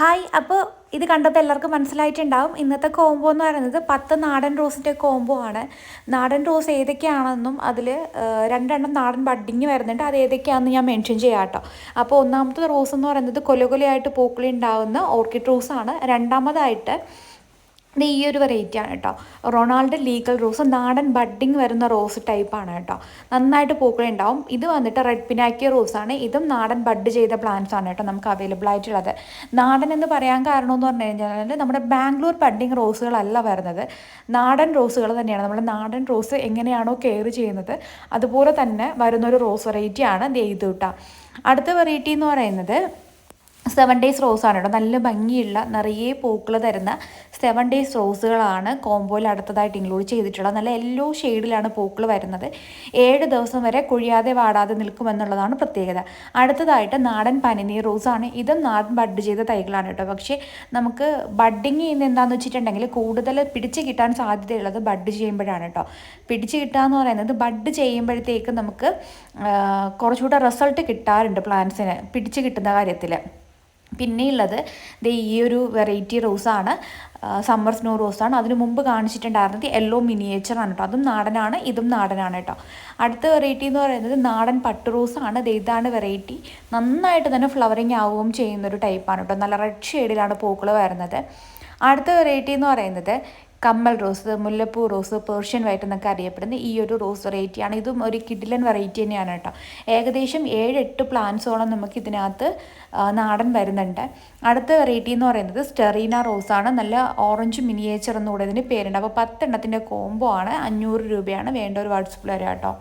Hi അപ്പോൾ ഇത് കണ്ടപ്പോൾ എല്ലാവർക്കും മനസ്സിലായിട്ടുണ്ടാവും. ഇന്നത്തെ കോംബോ എന്ന് പറയുന്നത് പത്ത് നാടൻ റോസിന്റെ കോംബോ ആണ്. നാടൻ റോസ് ഏതൊക്കെയാണെന്നും അതിൽ രണ്ടെണ്ണം നാടൻ ബഡ്ഡിങ് വരുന്നുണ്ട്. അത് ഏതൊക്കെയാണെന്ന് ഞാൻ മെൻഷൻ ചെയ്യാം കേട്ടോ. അപ്പോൾ ഒന്നാമത്തെ റോസ് എന്ന് പറയുന്നത് കൊല കൊലയായിട്ട് പൂക്കളി ഉണ്ടാകുന്ന ഓർക്കിഡ് റോസാണ് രണ്ടാമതായിട്ട് ഇത് ഈ ഒരു വെറൈറ്റി ആണ് കേട്ടോ. റൊണാൾഡ് ലീഗൽ റോസ് നാടൻ ബഡ്ഡിങ് വരുന്ന റോസ് ടൈപ്പാണ് കേട്ടോ. നന്നായിട്ട് പൂക്കളുണ്ടാവും ഇത് വന്നിട്ട് റെഡ് പിനാക്കിയ ആണ്. ഇതും നാടൻ ബഡ് ചെയ്ത പ്ലാന്റ്സ് ആണ് കേട്ടോ നമുക്ക് അവൈലബിൾ ആയിട്ടുള്ളത്. നാടൻ എന്ന് പറയാൻ കാരണം എന്ന് പറഞ്ഞു കഴിഞ്ഞാൽ നമ്മുടെ ബാംഗ്ലൂർ ബഡ്ഡിങ് റോസുകളല്ല വരുന്നത്. നാടൻ റോസുകൾ തന്നെയാണ്. നമ്മുടെ നാടൻ റോസ് എങ്ങനെയാണോ കെയർ ചെയ്യുന്നത്. അതുപോലെ തന്നെ വരുന്നൊരു റോസ് വെറൈറ്റിയാണ് ദൈതൂട്ട അടുത്ത വെറൈറ്റി എന്ന് പറയുന്നത് സെവൻ ഡേയ്സ് റോസാണ് കേട്ടോ. നല്ല ഭംഗിയുള്ള നിറയെ പൂക്കൾ തരുന്ന സെവൻ ഡേയ്സ് റോസുകളാണ് കോംബോയിൽ അടുത്തതായിട്ട് ഇൻക്ലൂഡ് ചെയ്തിട്ടുള്ളത്. നല്ല യെല്ലോ ഷെയ്ഡിലാണ് പൂക്കൾ വരുന്നത്. ഏഴ് ദിവസം വരെ കുഴിയാതെ വാടാതെ നിൽക്കുമെന്നുള്ളതാണ് പ്രത്യേകത. അടുത്തതായിട്ട് നാടൻ പനിനീർ റോസാണ് ഇതും നാടൻ ബഡ് ചെയ്ത തൈകളാണ് കേട്ടോ. പക്ഷേ നമുക്ക് ബഡ്ഡിങ് ചെയ്യുന്ന എന്താണെന്ന് വെച്ചിട്ടുണ്ടെങ്കിൽ കൂടുതൽ പിടിച്ച് കിട്ടാൻ സാധ്യതയുള്ളത് ബഡ് ചെയ്യുമ്പോഴാണ് കേട്ടോ. പിടിച്ച് കിട്ടുക എന്ന് പറയുന്നത് ബഡ് ചെയ്യുമ്പോഴത്തേക്ക് നമുക്ക് കുറച്ചുകൂടെ റിസൾട്ട് കിട്ടാറുണ്ട് പ്ലാന്റ്സിന് പിടിച്ച് കിട്ടുന്ന കാര്യത്തിൽ പിന്നെയുള്ളത് ദേ ഈ ഒരു വെറൈറ്റി റോസാണ് സമ്മർ സ്നോ റോസാണ് അതിന് മുമ്പ് കാണിച്ചിട്ടുണ്ടായിരുന്നത് യെല്ലോ മിനിയേച്ചറാണ് കേട്ടോ അതും നാടനാണ് ഇതും നാടനാണ് കേട്ടോ അടുത്ത വെറൈറ്റി എന്ന് പറയുന്നത് നാടൻ പട്ട് റോസാണ് ഇതാണ് വെറൈറ്റി നന്നായിട്ട് തന്നെ ഫ്ലവറിങ് ആവുകയും ചെയ്യുന്നൊരു ടൈപ്പാണ് കേട്ടോ നല്ല റെഡ് ഷെയ്ഡിലാണ് പൂക്കൾ വരുന്നത്. അടുത്ത വെറൈറ്റി എന്ന് പറയുന്നത് കമ്മൽ റോസ് മുല്ലപ്പൂ റോസ് പേർഷ്യൻ വൈറ്റ് എന്നൊക്കെ അറിയപ്പെടുന്ന ഈ ഒരു റോസ് വെറൈറ്റിയാണ് ഇതും ഒരു കിഡിലൻ വെറൈറ്റി തന്നെയാണ് കേട്ടോ. ഏകദേശം ഏഴ് എട്ട് പ്ലാന്റ്സോളം നമുക്ക് ഇതിനകത്ത് നാടൻ വരുന്നുണ്ട്. അടുത്ത വെറൈറ്റി എന്ന് പറയുന്നത് സ്റ്റെറീന റോസാണ് നല്ല ഓറഞ്ച് മിനിയേച്ചർ എന്നുകൂടെ ഇതിന് പേരുണ്ട്. അപ്പോൾ പത്തെണ്ണത്തിന്റെ കോംബോ ആണ്. അഞ്ഞൂറ് രൂപയാണ് വേണ്ട ഒരു വാട്സപ്പിൽ വരാം കേട്ടോ